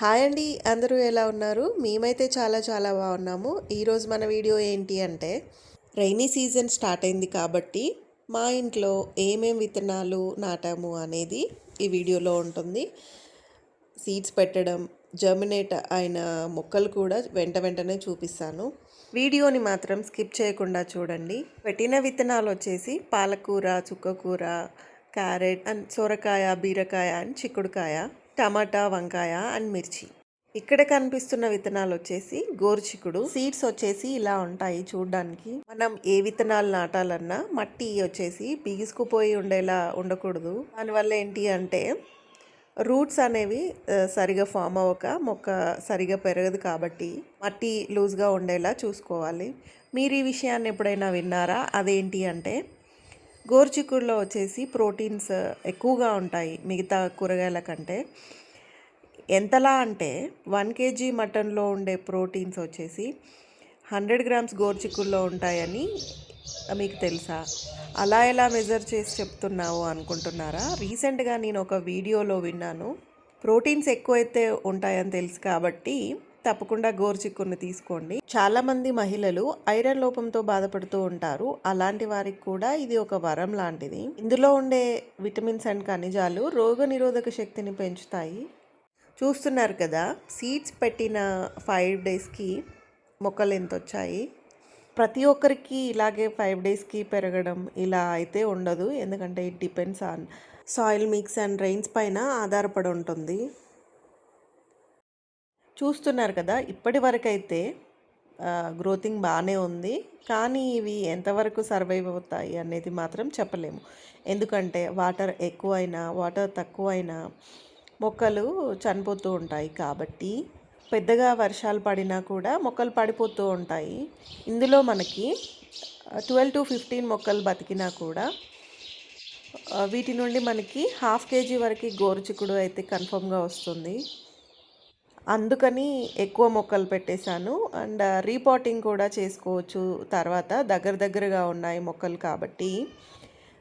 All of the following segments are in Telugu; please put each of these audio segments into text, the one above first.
హాయ్ అండి అందరూ ఎలా ఉన్నారు? మేమైతే చాలా చాలా బాగున్నాము. ఈరోజు మన వీడియో ఏంటి అంటే రైనీ సీజన్ స్టార్ట్ అయింది కాబట్టి మా ఇంట్లో ఏమేం విత్తనాలు నాటాము అనేది ఈ వీడియోలో ఉంటుంది. సీడ్స్ పెట్టడం జర్మినేట్ అయిన మొక్కలు కూడా వెంట వెంటనే చూపిస్తాను. వీడియోని మాత్రం స్కిప్ చేయకుండా చూడండి. పెట్టిన విత్తనాలు వచ్చేసి పాలకూర చుక్కకూర క్యారెట్ అండ్ సొరకాయ బీరకాయ అండ్ చిక్కుడుకాయ. టమాటా వంకాయ అండ్ మిర్చి. ఇక్కడ కనిపిస్తున్న విత్తనాలు వచ్చేసి గోరుచిక్కుడు. సీడ్స్ వచ్చేసి ఇలా ఉంటాయి చూడడానికి. మనం ఏ విత్తనాలు నాటాలన్నా మట్టి వచ్చేసి బిగుసుకుపోయి ఉండేలా ఉండకూడదు. దానివల్ల ఏంటి అంటే రూట్స్ అనేవి సరిగా ఫామ్ అవ్వక మొక్క సరిగా పెరగదు కాబట్టి మట్టి లూజ్గా ఉండేలా చూసుకోవాలి. మీరు ఈ విషయాన్ని ఎప్పుడైనా విన్నారా? అదేంటి అంటే గోరుచిక్కుడులో వచ్చేసి ప్రోటీన్స్ ఎక్కువగా ఉంటాయి మిగతా కూరగాయల కంటే. ఎంతలా అంటే వన్ కేజీ మటన్లో ఉండే ప్రోటీన్స్ వచ్చేసి హండ్రెడ్ గ్రామ్స్ గోరుచిక్కుడులో ఉంటాయని మీకు తెలుసా? అలా ఎలా మెజర్ చేసి చెప్తున్నావు అనుకుంటున్నారా? రీసెంట్గా నేను ఒక వీడియోలో విన్నాను. ప్రోటీన్స్ ఎక్కువైతే ఉంటాయని తెలుసు కాబట్టి తప్పకుండా గోరుచిక్కును తీసుకోండి. చాలా మంది మహిళలు ఐరన్ లోపంతో బాధపడుతూ ఉంటారు. అలాంటి వారికి కూడా ఇది ఒక వరం లాంటిది. ఇందులో ఉండే విటమిన్స్ అండ్ ఖనిజాలు రోగ నిరోధక శక్తిని పెంచుతాయి. చూస్తున్నారు కదా సీడ్స్ పెట్టిన ఫైవ్ డేస్కి మొక్కలు ఎంత వచ్చాయి? ప్రతి ఒక్కరికి ఇలాగే ఫైవ్ డేస్కి పెరగడం ఇలా అయితే ఉండదు. ఎందుకంటే it depends on soil mix and rains పైన ఆధారపడి ఉంటుంది. చూస్తున్నారు కదా ఇప్పటి వరకైతే గ్రోతింగ్ బాగానే ఉంది. కానీ ఇవి ఎంతవరకు సర్వైవ్ అవుతాయి అనేది మాత్రం చెప్పలేము. ఎందుకంటే వాటర్ ఎక్కువైనా వాటర్ తక్కువైనా మొక్కలు చనిపోతూ ఉంటాయి కాబట్టి పెద్దగా వర్షాలు పడినా కూడా మొక్కలు పడిపోతూ ఉంటాయి. ఇందులో మనకి ట్వెల్వ్ టు ఫిఫ్టీన్ మొక్కలు బతికినా కూడా వీటి నుండి మనకి హాఫ్ కేజీ వరకు గోరుచిక్కుడు అయితే కన్ఫర్మ్గా వస్తుంది. అందుకని ఎక్కువ మొక్కలు పెట్టేశాను. అండ్ రీపాటింగ్ కూడా చేసుకోవచ్చు తర్వాత. దగ్గర దగ్గరగా ఉన్నాయి మొక్కలు కాబట్టి.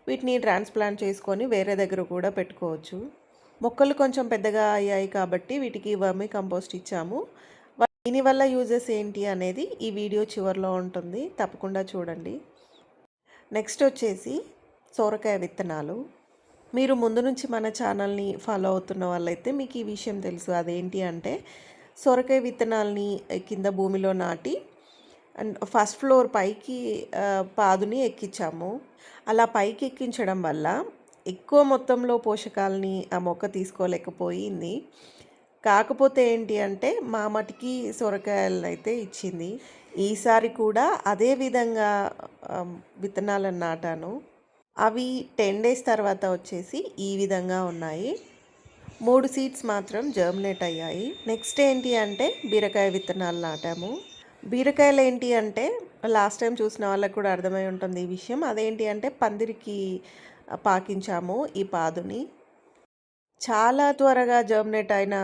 వీటిని ట్రాన్స్ప్లాంట్ చేసుకొని వేరే దగ్గర కూడా పెట్టుకోవచ్చు. మొక్కలు కొంచెం పెద్దగా అయ్యాయి కాబట్టి వీటికి వర్మి కంపోస్ట్ ఇచ్చాము. దీనివల్ల యూజెస్ ఏంటి అనేది ఈ వీడియో చివరిలో ఉంటుంది. తప్పకుండా చూడండి. నెక్స్ట్ వచ్చేసి సోరకాయ విత్తనాలు. మీరు ముందు నుంచి మన ఛానల్ని ఫాలో అవుతున్న వాళ్ళైతే మీకు ఈ విషయం తెలుసు. అదేంటి అంటే సొరకాయ విత్తనాల్ని కింద భూమిలో నాటి అండ్ ఫస్ట్ ఫ్లోర్ పైకి పాదుని ఎక్కించాము. అలా పైకి ఎక్కించడం వల్ల ఎక్కువ మొత్తంలో పోషకాలని ఆ మొక్క తీసుకోలేకపోయింది. కాకపోతే ఏంటి అంటే మా మటుకి సొరకాయలను అయితే ఇచ్చింది. ఈసారి కూడా అదే విధంగా విత్తనాలను నాటాను. అవి టెన్ డేస్ తర్వాత వచ్చేసి ఈ విధంగా ఉన్నాయి. మూడు సీడ్స్ మాత్రం జర్మినేట్ అయ్యాయి. నెక్స్ట్ ఏంటి అంటే బీరకాయ విత్తనాలు నాటాము. బీరకాయలు ఏంటి అంటే లాస్ట్ టైం చూసిన వాళ్ళకి కూడా అర్థమై ఉంటుంది ఈ విషయం. అదేంటి అంటే పందిరికి పాకించాము ఈ పాదుని. చాలా త్వరగా జర్మినేట్ అయిన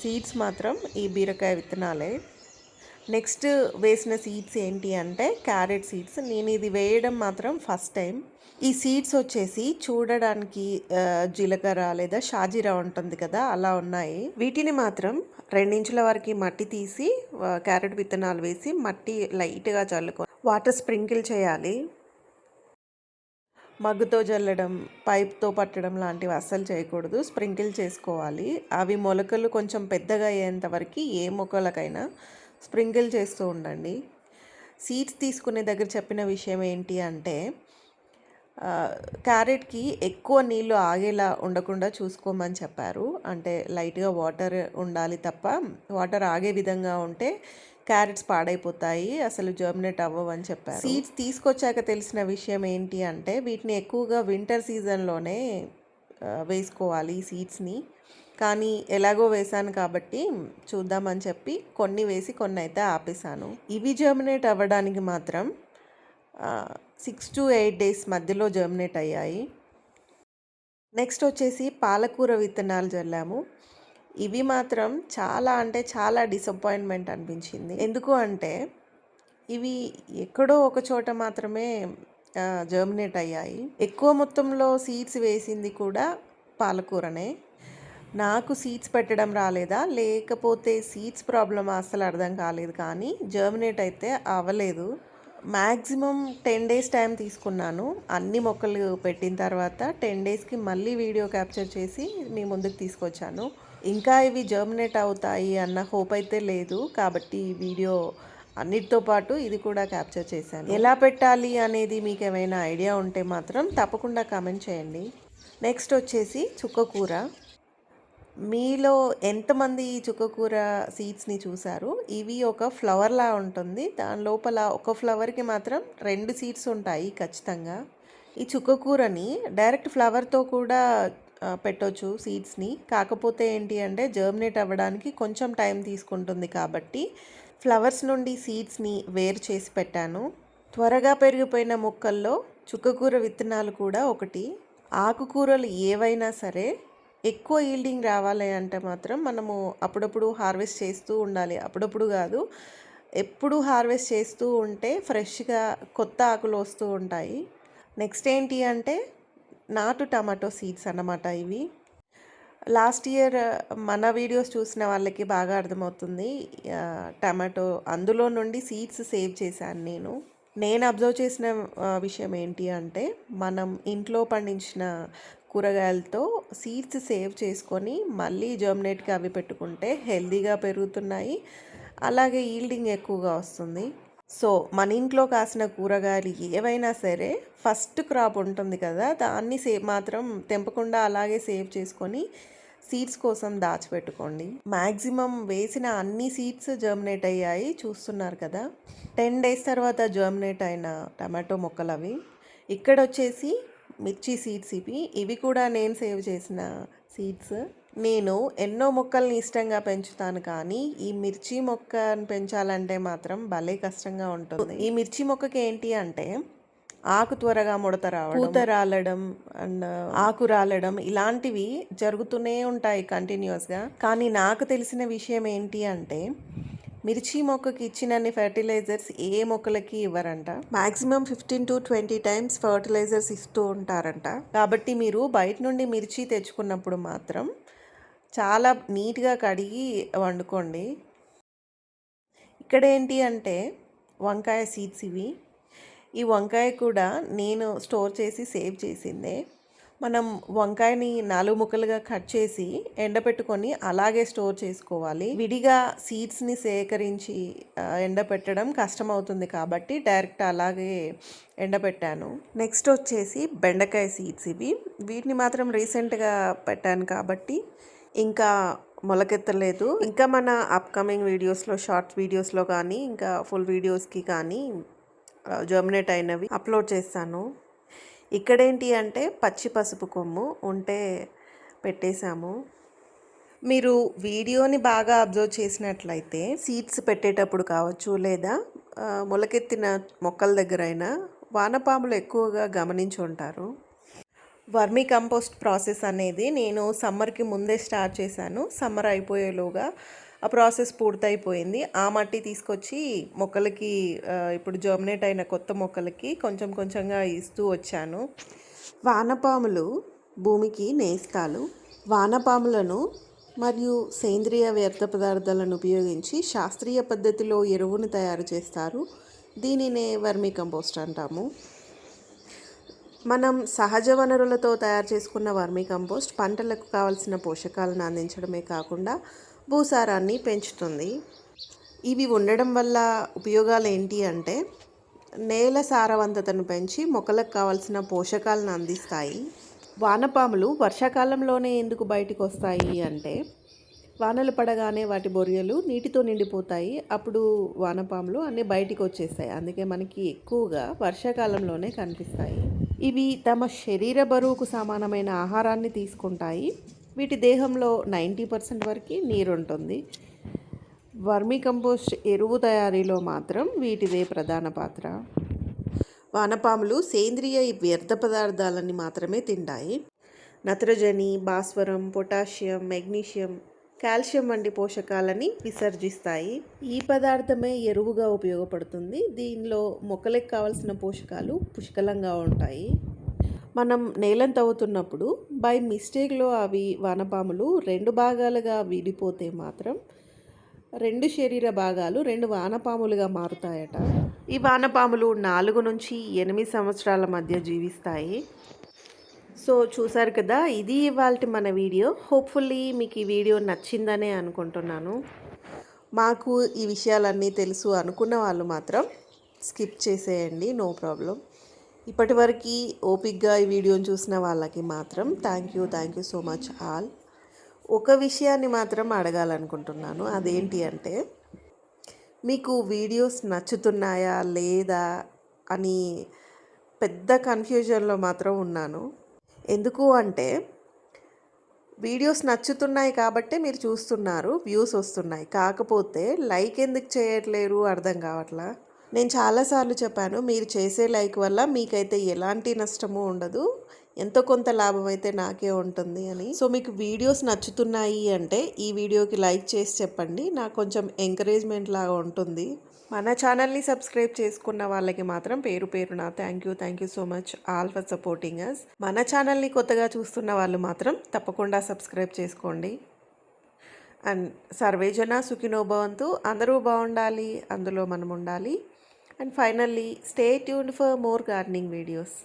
సీడ్స్ మాత్రం ఈ బీరకాయ విత్తనాలే. నెక్స్ట్ వేసిన సీడ్స్ ఏంటి అంటే క్యారెట్ సీడ్స్. నేను ఇది వేయడం మాత్రం ఫస్ట్ టైం ఈ సీడ్స్ వచ్చేసి చూడడానికి జీలకర్ర లేదా షాజీరా ఉంటుంది కదా అలా ఉన్నాయి. వీటిని మాత్రం రెండించుల వరకు మట్టి తీసి క్యారెట్ విత్తనాలు వేసి మట్టి లైట్గా చల్లుకో వాటర్ స్ప్రింకిల్ చేయాలి. మగ్గుతో జల్లడం పైప్తో పట్టడం లాంటివి అస్సలు చేయకూడదు. స్ప్రింకిల్ చేసుకోవాలి. అవి మొలకలు కొంచెం పెద్దగా అయ్యేంత వరకు ఏ మొక్కలకైనా స్ప్రింకిల్ చేస్తూ ఉండండి. సీడ్స్ తీసుకునే దగ్గర చెప్పిన విషయం ఏంటి అంటే క్యారెట్కి ఎక్కువ నీళ్ళు ఆగేలా ఉండకుండా చూసుకోమని చెప్పారు. అంటే లైట్గా వాటర్ ఉండాలి తప్ప వాటర్ ఆగే విధంగా ఉంటే క్యారెట్స్ పాడైపోతాయి అసలు జర్మినేట్ అవ్వవని చెప్పారు. సీడ్స్ తీసుకొచ్చాక తెలిసిన విషయం ఏంటి అంటే వీటిని ఎక్కువగా వింటర్ సీజన్లోనే వేసుకోవాలి సీడ్స్ని కానీ ఎలాగో వేశాను కాబట్టి చూద్దామని చెప్పి కొన్ని వేసి కొన్ని అయితే ఆపేశాను. ఇవి జర్మినేట్ అవ్వడానికి మాత్రం సిక్స్ టు ఎయిట్ డేస్ మధ్యలో జర్మినేట్ అయ్యాయి. నెక్స్ట్ వచ్చేసి పాలకూర విత్తనాలు చల్లాము. ఇవి మాత్రం చాలా అంటే చాలా డిసప్పాయింట్మెంట్ అనిపించింది. ఎందుకు అంటే ఇవి ఎక్కడో ఒక చోట మాత్రమే జర్మినేట్ అయ్యాయి. ఎక్కువ మొత్తంలో సీడ్స్ వేసింది కూడా పాలకూరనే. నాకు సీడ్స్ పెట్టడం రాలేదా? లేకపోతే సీడ్స్ ప్రాబ్లం అస్సలు అర్థం కాలేదు కానీ జర్మినేట్ అయితే అవ్వలేదు. మ్యాక్సిమం టెన్ డేస్ టైం తీసుకున్నాను. అన్ని మొక్కలు పెట్టిన తర్వాత టెన్ డేస్కి మళ్ళీ వీడియో క్యాప్చర్ చేసి మీ ముందుకు తీసుకొచ్చాను. ఇంకా ఇవి జర్మినేట్ అవుతాయి అన్న హోప్ అయితే లేదు. కాబట్టి ఈ వీడియో అన్నిటితో పాటు ఇది కూడా క్యాప్చర్ చేశాను. ఎలా పెట్టాలి అనేది మీకు ఏమైనా ఐడియా ఉంటే మాత్రం తప్పకుండా కామెంట్ చేయండి. నెక్స్ట్ వచ్చేసి చుక్కకూర మీలో ఎంతమంది ఈ చుక్కకూర సీడ్స్ని చూసారు ఇవి ఒక ఫ్లవర్లా ఉంటుంది. దాని లోపల ఒక ఫ్లవర్కి మాత్రం రెండు సీడ్స్ ఉంటాయి ఖచ్చితంగా. ఈ చుక్కకూరని డైరెక్ట్ ఫ్లవర్తో కూడా పెట్టొచ్చు సీడ్స్ని. కాకపోతే ఏంటి అంటే జర్మినేట్ అవ్వడానికి కొంచెం టైం తీసుకుంటుంది కాబట్టి ఫ్లవర్స్ నుండి సీడ్స్ని వేరు చేసి పెట్టాను. త్వరగా పెరిగిపోయిన మొక్కల్లో చుక్కకూర విత్తనాలు కూడా ఒకటి. ఆకుకూరలు ఏవైనా సరే ఎక్కువ ఈల్డింగ్ రావాలి అంటే మాత్రం మనము అప్పుడప్పుడు హార్వెస్ట్ చేస్తూ ఉండాలి. అప్పుడప్పుడు కాదు. ఎప్పుడు హార్వెస్ట్ చేస్తూ ఉంటే ఫ్రెష్గా కొత్త ఆకులు వస్తూ ఉంటాయి. నెక్స్ట్ ఏంటి అంటే నాటు టమాటో సీడ్స్ అన్నమాట ఇవి. లాస్ట్ ఇయర్ మన వీడియోస్ చూసిన వాళ్ళకి బాగా అర్థమవుతుంది. టమాటో అందులో నుండి సీడ్స్ సేవ్ చేశాను నేను. నేను అబ్జర్వ్ చేసిన విషయం ఏంటి అంటే మనం ఇంట్లో పండించిన కూరగాయలతో సీడ్స్ సేవ్ చేసుకొని మళ్ళీ జర్మినేట్కి అవి పెట్టుకుంటే హెల్దీగా పెరుగుతున్నాయి. అలాగే ఈల్డింగ్ ఎక్కువగా వస్తుంది. సో మన ఇంట్లో కాసిన కూరగాయలు ఏవైనా సరే ఫస్ట్ క్రాప్ ఉంటుంది కదా దాన్ని సేవ్ మాత్రం తెంపకుండా అలాగే సేవ్ చేసుకొని సీడ్స్ కోసం దాచిపెట్టుకోండి. మ్యాక్సిమం వేసిన అన్ని సీడ్స్ జర్మినేట్ అయ్యాయి చూస్తున్నారు కదా. టెన్ డేస్ తర్వాత జర్మినేట్ అయిన టమాటో మొక్కలు అవి ఇక్కడ వచ్చేసి మిర్చి సీడ్స్ ఇవి. ఇవి కూడా నేను సేవ్ చేసిన సీడ్స్. నేను ఎన్నో మొక్కల్ని ఇష్టంగా పెంచుతాను కానీ ఈ మిర్చి మొక్కను పెంచాలంటే మాత్రం భలే కష్టంగా ఉంటుంది. ఈ మిర్చి మొక్కకి ఏంటి అంటే ఆకు త్వరగా ముడత రావడం పూత రాలడం అండ్ ఆకు రాలడం ఇలాంటివి జరుగుతూనే ఉంటాయి కంటిన్యూస్గా కానీ నాకు తెలిసిన విషయం ఏంటి అంటే మిర్చి మొక్కకి ఇచ్చినన్ని ఫెర్టిలైజర్స్ ఏ మొక్కలకి ఇవ్వరంట? Maximum fifteen to twenty times fertilisers ఇస్తూ ఉంటారంట. కాబట్టి మీరు బయట నుండి మిర్చి తెచ్చుకున్నప్పుడు మాత్రం చాలా నీట్గా కడిగి వండుకోండి. ఇక్కడ ఏంటి అంటే వంకాయ సీడ్స్ ఇవి. ఈ వంకాయ కూడా నేను స్టోర్ చేసి సేవ్ చేసిందే. మనం వంకాయని నాలుగు ముక్కలుగా కట్ చేసి ఎండబెట్టుకొని అలాగే స్టోర్ చేసుకోవాలి. విడిగా సీడ్స్ని సేకరించి ఎండపెట్టడం కష్టం కష్టమవుతుంది కాబట్టి డైరెక్ట్ అలాగే ఎండబెట్టాను నెక్స్ట్ వచ్చేసి బెండకాయ సీడ్స్ ఇవి. వీటిని మాత్రం రీసెంట్గా పెట్టాను కాబట్టి ఇంకా మొలకెత్తలేదు. ఇంకా మన అప్కమింగ్ వీడియోస్లో షార్ట్ వీడియోస్లో కానీ ఇంకా ఫుల్ వీడియోస్కి కానీ జర్మినేట్ అయినవి అప్లోడ్ చేస్తాను. ఇక్కడేంటి అంటే పచ్చి పసుపు కొమ్ము ఉంటే పెట్టేశాము. మీరు వీడియోని బాగా అబ్జర్వ్ చేసినట్లయితే సీడ్స్ పెట్టేటప్పుడు కావచ్చు లేదా మొలకెత్తిన మొక్కల దగ్గరైనా వానపాములు ఎక్కువగా గమనించి ఉంటారు. వర్మీ కంపోస్ట్ ప్రాసెస్ అనేది నేను సమ్మర్కి ముందే స్టార్ట్ చేశాను. సమ్మర్ అయిపోయేలోగా ఆ ప్రాసెస్ పూర్తయిపోయింది. ఆ మట్టి తీసుకొచ్చి మొక్కలకి ఇప్పుడు జర్మినేట్ అయిన కొత్త మొక్కలకి కొంచెం కొంచెంగా ఇస్తూ వచ్చాను. వానపాములు భూమికి నేస్తాలు. వానపాములను మరియు సేంద్రియ వ్యర్థ పదార్థాలను ఉపయోగించి శాస్త్రీయ పద్ధతిలో ఎరువును తయారు చేస్తారు. దీనినే వర్మీ కంపోస్ట్ అంటాము. మనం సహజ వనరులతో తయారు చేసుకున్న వర్మీ కంపోస్ట్ పంటలకు కావలసిన పోషకాలను అందించడమే కాకుండా భూసారాన్ని పెంచుతుంది. ఇవి ఉండడం వల్ల ఉపయోగాలు ఏంటి అంటే నేల సారవంతతను పెంచి మొక్కలకు కావలసిన పోషకాలను అందిస్తాయి. వానపాములు వర్షాకాలంలోనే ఎందుకు బయటికి వస్తాయి అంటే వానలు పడగానే వాటి బొరియలు నీటితో నిండిపోతాయి. అప్పుడు వానపాములు అన్నీ బయటికి వచ్చేస్తాయి అందుకే మనకి ఎక్కువగా వర్షాకాలంలోనే కనిపిస్తాయి. ఇవి తమ శరీర బరువుకు సమానమైన ఆహారాన్ని తీసుకుంటాయి. వీటి దేహంలో నైంటీ పర్సెంట్ వరకు నీరు ఉంటుంది. వర్మీ కంపోస్ట్ ఎరువు తయారీలో మాత్రం వీటిదే ప్రధాన పాత్ర. వానపాములు సేంద్రియ వ్యర్థ పదార్థాలని మాత్రమే తింటాయి. నత్రజని భాస్వరం పొటాషియం మెగ్నీషియం కాల్షియం వంటి పోషకాలని విసర్జిస్తాయి. ఈ పదార్థమే ఎరువుగా ఉపయోగపడుతుంది. దీనిలో మొక్కలకు కావలసిన పోషకాలు పుష్కలంగా ఉంటాయి. మనం నేలను తవ్వుతున్నప్పుడు బై మిస్టేక్లో అవి వానపాములు రెండు భాగాలుగా విడిపోతే మాత్రం రెండు శరీర భాగాలు రెండు వానపాములుగా మారుతాయట. ఈ వానపాములు నాలుగు నుంచి ఎనిమిది సంవత్సరాల మధ్య జీవిస్తాయి. సో చూసారు కదా ఇది ఇవాళ మన వీడియో. హోప్ఫుల్లీ మీకు ఈ వీడియో నచ్చిందనే అనుకుంటున్నాను. మాకు ఈ విషయాలన్నీ తెలుసు అనుకున్న వాళ్ళు మాత్రం స్కిప్ చేసేయండి నో ప్రాబ్లం ఇప్పటివరకు ఓపిక్గా ఈ వీడియోని చూసిన వాళ్ళకి మాత్రం thank you thank you so much all ఒక విషయాన్ని మాత్రం అడగాలనుకుంటున్నాను. అదేంటి అంటే మీకు వీడియోస్ నచ్చుతున్నాయా లేదా అని పెద్ద కన్ఫ్యూజన్లో మాత్రం ఉన్నాను. ఎందుకు అంటే వీడియోస్ నచ్చుతున్నాయి కాబట్టి మీరు చూస్తున్నారు వ్యూస్ వస్తున్నాయి. కాకపోతే లైక్ ఎందుకు చేయట్లేరు? అర్థం కావట్లా? నేను చాలాసార్లు చెప్పాను మీరు చేసే లైక్ వల్ల మీకైతే ఎలాంటి నష్టము ఉండదు. ఎంతో కొంత లాభం అయితే నాకే ఉంటుంది అని. సో మీకు వీడియోస్ నచ్చుతున్నాయి అంటే ఈ వీడియోకి లైక్ చేసి చెప్పండి. నాకు కొంచెం ఎంకరేజ్మెంట్ లాగా ఉంటుంది. మన ఛానల్ని సబ్స్క్రైబ్ చేసుకున్న వాళ్ళకి మాత్రం పేరు పేరున thank you thank you so much all for supporting us మన ఛానల్ని కొత్తగా చూస్తున్న వాళ్ళు మాత్రం తప్పకుండా సబ్స్క్రైబ్ చేసుకోండి. అండ్ సర్వేజన సుఖినోభవంతు అందరూ బాగుండాలి అందులో మనం ఉండాలి. And finally, stay tuned for more gardening videos.